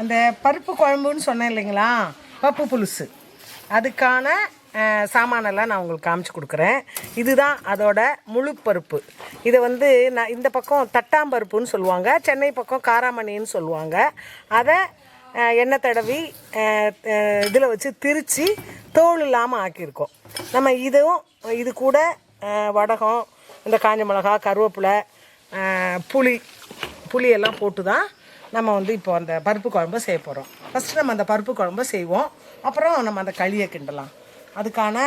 அந்த பருப்பு குழம்புன்னு சொன்னேன் இல்லைங்களா? பப்பு புலுசு அதுக்கான சாமானெல்லாம் நான் உங்களுக்கு காமிச்சு கொடுக்குறேன். இதுதான் அதோட முழு பருப்பு. இதை வந்து நான் இந்த பக்கம் தட்டாம்பருப்புன்னு சொல்லுவாங்க சென்னை பக்கம் காராமணின்னு சொல்லுவாங்க. அதை எண்ணெய் தடவி இதில் வச்சு திரித்து தோல் இல்லாமல் ஆக்கியிருக்கோம். நம்ம இதுவும் இது கூட வடகம் இந்த காஞ்ச மிளகா கருவேப்பிலை புளி புளியெல்லாம் போட்டு தான் நம்ம வந்து இப்போ அந்த பருப்பு குழம்பு செய்ய போகிறோம் ஃபஸ்ட்டு நம்ம அந்த பருப்பு குழம்பு செய்வோம். அப்புறம் நம்ம அந்த களியை கிண்டலாம். அதுக்கான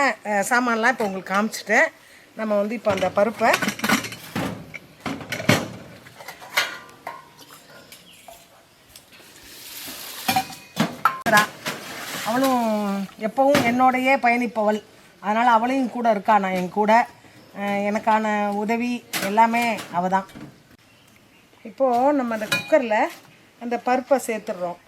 சாமான்லாம் இப்போ உங்களுக்கு காமிச்சிட்டேன். நம்ம வந்து இப்போ அந்த பருப்பை அவளும் எப்பவும் என்னோடையே பயணிப்பவள். அதனால் அவளையும் கூட இருக்கா நான் என் கூட. எனக்கான உதவி எல்லாமே அவள் தான் இப்போது நம்ம அந்த குக்கரில் அந்த பருப்பை சேர்த்துடுறோம்.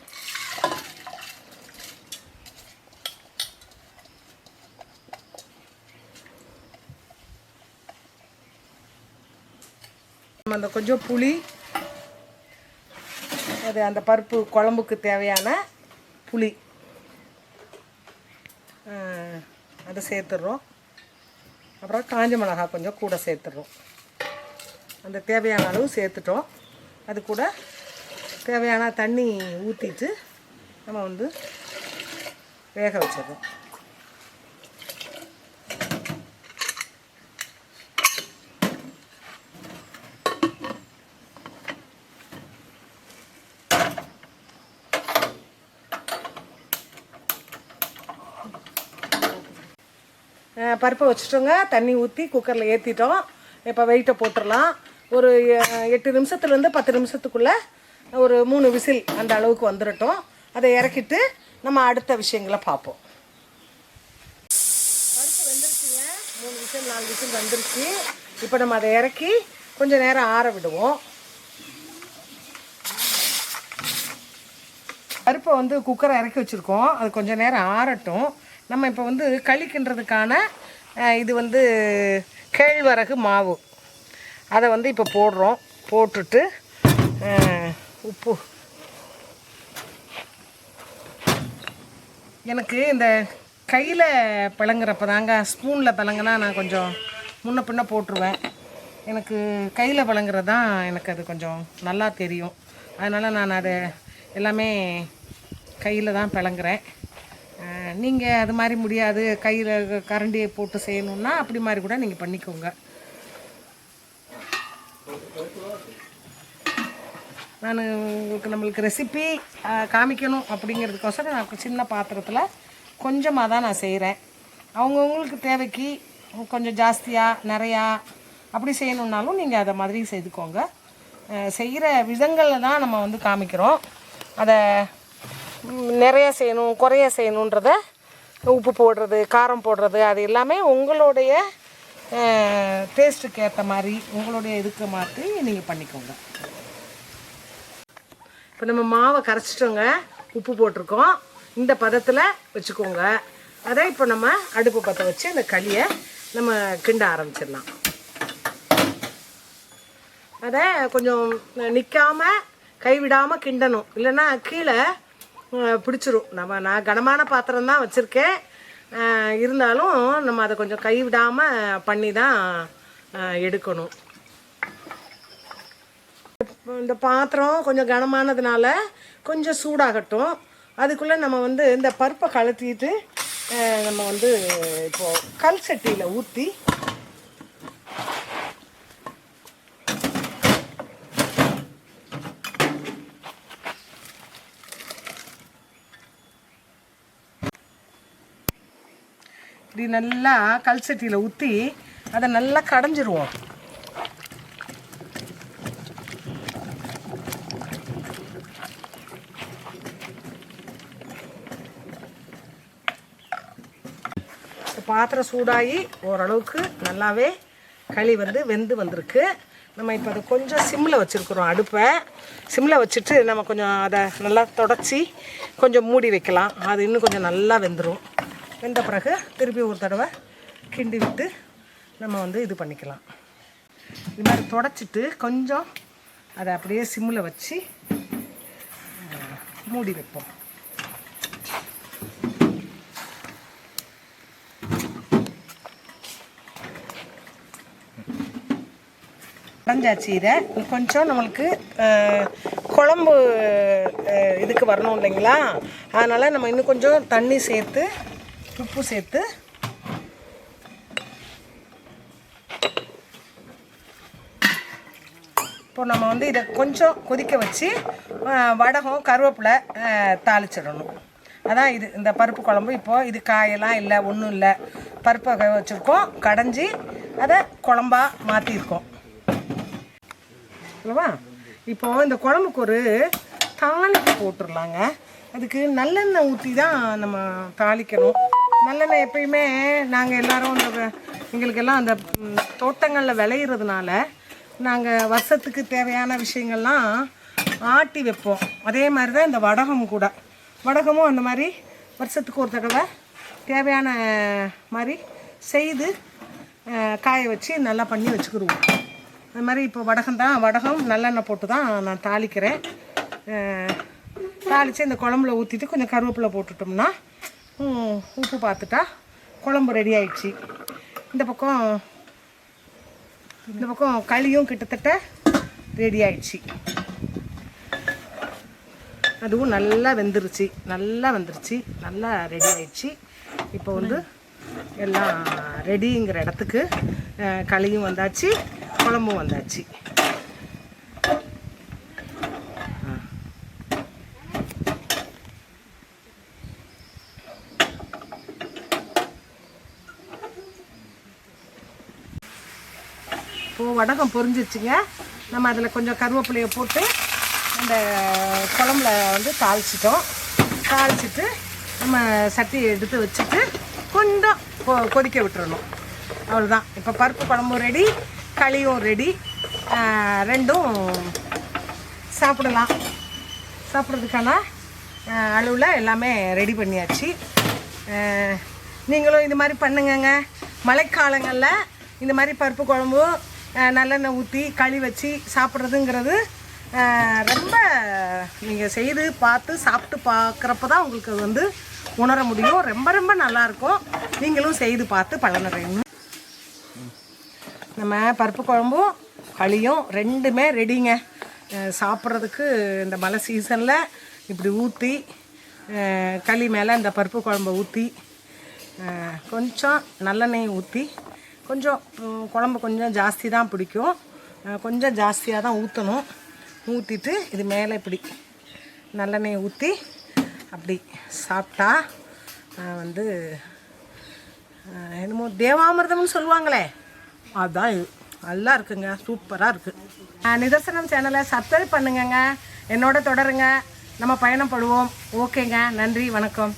நம்ம அந்த கொஞ்சம் புளி அது அந்த பருப்பு குழம்புக்கு தேவையான புளி அதை சேர்த்துடுறோம். அப்புறம் காஞ்ச மிளகா கொஞ்சம் கூட சேர்த்துடுறோம். அந்த தேவையான அளவு சேர்த்துட்டோம். அது கூட தேவையான தண்ணி ஊற்றிட்டு நம்ம வந்து வேக வச்சிடறோம். பருப்பை வச்சுட்டோங்க. தண்ணி ஊற்றி குக்கரில் ஏற்றிட்டோம் இப்போ வெயிட்டை போட்டுடலாம் ஒரு எட்டு நிமிஷத்துலேருந்து பத்து நிமிஷத்துக்குள்ளே ஒரு மூணு விசில் அந்த அளவுக்கு வந்துடட்டும் அதை இறக்கிட்டு நம்ம அடுத்த விஷயங்களை பார்ப்போம். பருப்பு வெந்துருச்சுங்க. மூணு விசில் நாலு விசில் வந்துருச்சு. இப்போ நம்ம அதை இறக்கி கொஞ்சம் நேரம் ஆற விடுவோம். பருப்பை வந்து குக்கரை இறக்கி வச்சுருக்கோம். அது கொஞ்சம் நேரம் ஆறட்டும். நம்ம இப்போ வந்து களிக்கின்றதுக்கான இது வந்து கேழ்வரகு மாவு. அதை வந்து இப்போ போடுறோம். போட்டுட்டு உப்பு. எனக்கு இந்த கையில் பிளங்குறப்ப தாங்க ஸ்பூனில் பிளங்குனா நான் கொஞ்சம் முன்ன பின்ன போட்டுருவேன். எனக்கு கையில் பிளங்குறது தான் எனக்கு அது கொஞ்சம் நல்லா தெரியும். அதனால் நான் அதை எல்லாமே கையில் தான் பிளங்குறேன் நீங்கள் அது மாதிரி முடியாது. கையில் கரண்டியை போட்டு செய்யணுன்னா அப்படி மாதிரி கூட நீங்கள் பண்ணிக்கோங்க. நான் உங்களுக்கு நம்மளுக்கு ரெசிபி காமிக்கணும் அப்படிங்கிறதுக்கோசரம் நான் சின்ன பாத்திரத்தில் கொஞ்சமாக தான் நான் செய்கிறேன் அவங்கவுங்களுக்கு தேவைக்கு கொஞ்சம் ஜாஸ்தியாக நிறையா அப்படி செய்யணுன்னாலும் நீங்கள் அதை மாதிரி செய்துக்கோங்க. செய்கிற விதங்களில் தான் நம்ம வந்து காமிக்கிறோம். அதை நிறைய செய்யணும் குறைய செய்யணுன்றத உப்பு போடுறது காரம் போடுறது அது எல்லாமே உங்களுடைய டேஸ்ட்டுக்கு ஏற்ற மாதிரி உங்களுடைய இதுக்கு மாற்றி நீங்கள் பண்ணிக்கோங்க. இப்போ நம்ம மாவை கரைச்சிட்டோங்க. உப்பு போட்டிருக்கோம். இந்த பதத்தில் வச்சுக்கோங்க. அதை இப்போ நம்ம அடுப்பு பற்ற வச்சு அந்த களியை நம்ம கிண்ட ஆரம்பிச்சிடலாம். அதை கொஞ்சம் நிற்காம கைவிடாமல் கிண்டணும். இல்லைன்னா கீழே பிடிச்சிரும். நம்ம நான் கனமான பாத்திரம் தான் வச்சுருக்கேன். இருந்தாலும் நம்ம அதை கொஞ்சம் கைவிடாமல் பண்ணி தான் எடுக்கணும். இந்த பாத்திரம் கொஞ்சம் கனமானதுனால கொஞ்சம் சூடாகட்டும். அதுக்குள்ளே நம்ம வந்து இந்த பருப்பை கலத்திட்டு நம்ம வந்து இப்போது கல் சட்டியில் ஊற்றி இப்படி நல்லா கல் சட்டியில் ஊற்றி அதை நல்லா கடைஞ்சிருவோம். பாத்திரம் சூடாகி ஓரளவுக்கு நல்லாவே களி வந்து வெந்து வந்திருக்கு. நம்ம இப்போ அதை கொஞ்சம் சிம்மில் வச்சுருக்குறோம் அடுப்பை. சிம்மில் வச்சுட்டு நம்ம கொஞ்சம் அதை நல்லா தொடச்சி கொஞ்சம் மூடி வைக்கலாம். அது இன்னும் கொஞ்சம் நல்லா வெந்துடும் வெந்த பிறகு திருப்பி ஒரு தடவை கிண்டி விட்டு நம்ம வந்து இது பண்ணிக்கலாம். இது மாதிரி தொடச்சிட்டு கொஞ்சம் அதை அப்படியே சிம்மில் வச்சு மூடி வைப்போம். அடைஞ்சாச்சு இதை கொஞ்சம் நம்மளுக்கு குழம்பு இதுக்கு வரணும் இல்லைங்களா? அதனால் நம்ம இன்னும் கொஞ்சம் தண்ணி சேர்த்து உப்பு சேர்த்து இப்போ நம்ம வந்து இதை கொஞ்சம் கொதிக்க வச்சு வடகம் கருவேப்பிலை தாளிச்சிடணும். அதான் இது இந்த பருப்பு குழம்பு. இப்போது இது காயெல்லாம் இல்லை ஒன்றும் இல்லை. பருப்பை வச்சுருக்கோம். கடைஞ்சி அதை குழம்பா மாற்றிருக்கோம் அல்லவா இப்போ இந்த குழம்புக்கு ஒரு தாளிப்பு போட்டுடலாங்க அதுக்கு நல்லெண்ணெய் ஊற்றி தான் நம்ம தாளிக்கணும். நல்லெண்ணெய் எப்பயுமே நாங்கள் எல்லாரும் இந்த எங்களுக்கெல்லாம் அந்த தோட்டங்களில் விளையிறதுனால நாங்கள் வருஷத்துக்கு தேவையான விஷயங்கள்லாம் ஆட்டி வைப்போம். அதே மாதிரி தான் இந்த வடகம் கூட. வடகமும் அந்த மாதிரி வருஷத்துக்கு ஒரு தடவை தேவையான மாதிரி செய்து காய வச்சு நல்லா பண்ணி வச்சுக்கிடுவோம் அது மாதிரி இப்போ வடகம் தான். வடகம் நல்லெண்ணெய் போட்டு தான் நான் தாளிக்கிறேன். தாளித்து இந்த குழம்புல ஊற்றிட்டு கொஞ்சம் கருவேப்பிலை போட்டுட்டோம்னா உப்பு பார்த்துட்டா குழம்பு ரெடி ஆயிடுச்சு. இந்த பக்கம் இந்த பக்கம் களியும் கிட்டத்தட்ட ரெடி ஆயிடுச்சு. அதுவும் நல்லா வெந்துருச்சு. நல்லா வெந்துருச்சு. நல்லா ரெடி ஆயிடுச்சு. இப்போ வந்து எல்லாம் ரெடிங்கிற இடத்துக்கு களியும் வந்தாச்சு. குழம்பும் வந்தாச்சு. இப்போது வடகம் பொரிஞ்சிச்சுங்க நம்ம அதில் கொஞ்சம் கருவேப்பிலையை போட்டு அந்த குழம்புல வந்து தாளிச்சிட்டோம். தாளிச்சிட்டு நம்ம சட்டியை எடுத்து வச்சுட்டு கொஞ்சம் கொ- கொதிக்க விட்டுறணும். அவ்வளோதான் இப்போ பருப்பு குழம்பும் ரெடி களியும் ரெடி ரெண்டும் சாப்பிடலாம். சாப்பிட்றதுக்கான அளவில் எல்லாமே ரெடி பண்ணியாச்சு. நீங்களும் இது மாதிரி பண்ணுங்கங்க. மழைக்காலங்களில் இந்த மாதிரி பருப்பு குழம்பு நல்லெண்ணெய் ஊற்றி களி வச்சு சாப்பிட்றதுங்கிறது ரொம்ப நீங்கள் செய்து பார்த்து சாப்பிட்டு பார்க்குறப்ப தான் உங்களுக்கு அது வந்து உணர முடியும். ரொம்ப ரொம்ப நல்லாயிருக்கும் நீங்களும் செய்து பார்த்து பலனடையணும். நம்ம பருப்பு குழம்பும் களியும் ரெண்டுமே ரெடிங்க சாப்பிட்றதுக்கு இந்த மழை சீசனில் இப்படி ஊற்றி களி மேலே இந்த பருப்பு குழம்பை ஊற்றி கொஞ்சம் நல்லெண்ணெய் ஊற்றி கொஞ்சம் குழம்பு கொஞ்சம் ஜாஸ்தி தான் பிடிக்கும். கொஞ்சம் ஜாஸ்தியாக தான் ஊற்றணும் ஊற்றிட்டு இது மேலே இப்படி நல்லெண்ணெய் ஊற்றி அப்படி சாப்பிட்டா வந்து என்னமோ தேவாமிர்தம்னு சொல்லுவாங்களே. அதுதான் இது. நல்லா இருக்குங்க சூப்பராக இருக்குது நிதர்சனம் சேனலை சப்ஸ்கிரைப் பண்ணுங்கங்க. என்னோட தொடருங்க. நம்ம பயணப்படுவோம் ஓகேங்க நன்றி வணக்கம்.